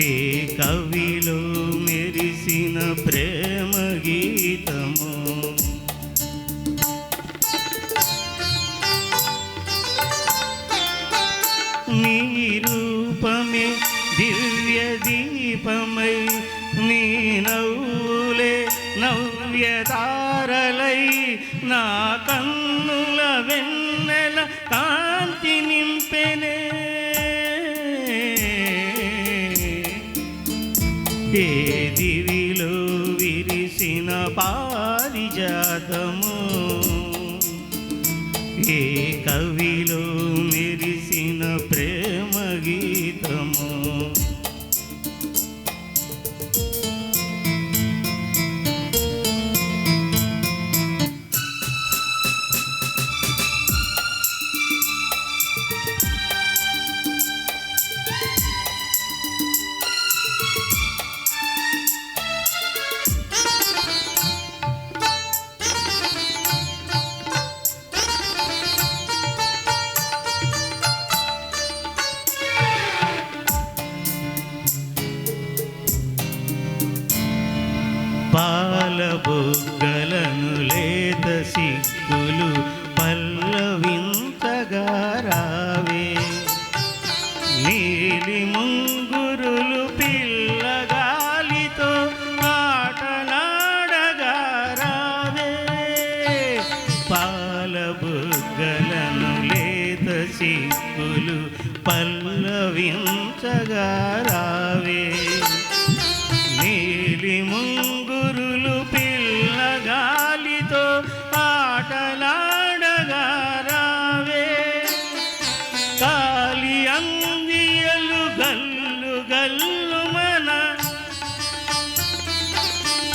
ఏ కవిలో మెరిసిన ప్రేమ గీతము? నీ రూపమే దివ్య దీపమై నీ నవ్వులే నవ్యతారలై నా కన్నుల వెన్నెల కా ఏ విరిసిన పారిజాతము. ఏ కవి రావే. నీలి ముంగురులు పిల్లగాలితో ఆటలాడగా రావే. పాల లేత సిగ్గులు పల్లవించగా రావే. నీలి ముంగురులు గల్లు గల్లు మన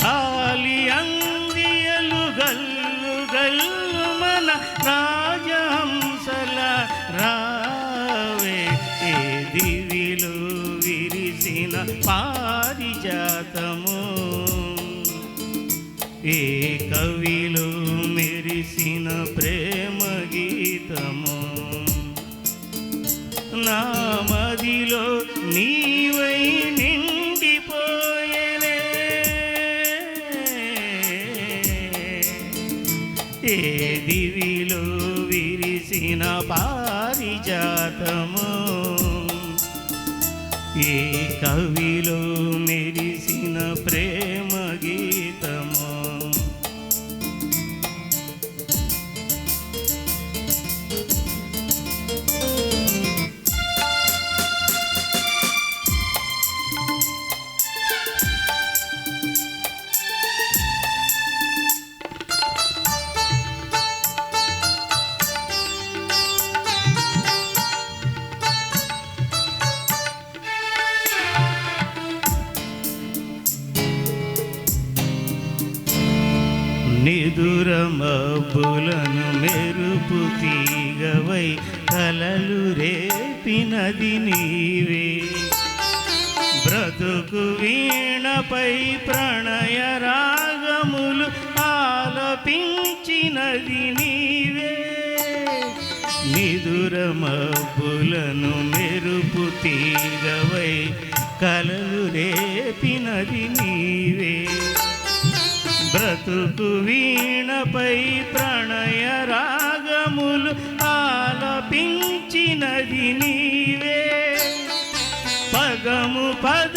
కాలి అందియలు గల్లు గల్లు మన రాజహంసల రావే. ఏ దివిలో విరిసిన పారిజాతము ఏ కవిలో మెరిసిన ప్రేమ గీతము నా మదిలో నీవై నిండిపోయలే ఏ దివిలో విరిసిన పారిజాతము ఏ కవిలో మెరి మబ్బులను మెరుపు తీగవై కలలు రేపినది నీవే. బ్రతుకు వీణపై ప్రణయ రాగములు ఆలపించినది నీవే. నిదుర మబ్బులను మెరుపు తీగవై కలలు రేపినది నీవే. బ్రతుకు వీణపై ప్రణయ రాగములు ఆలపించినది నీవే. పగము పద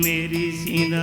మెరిసిన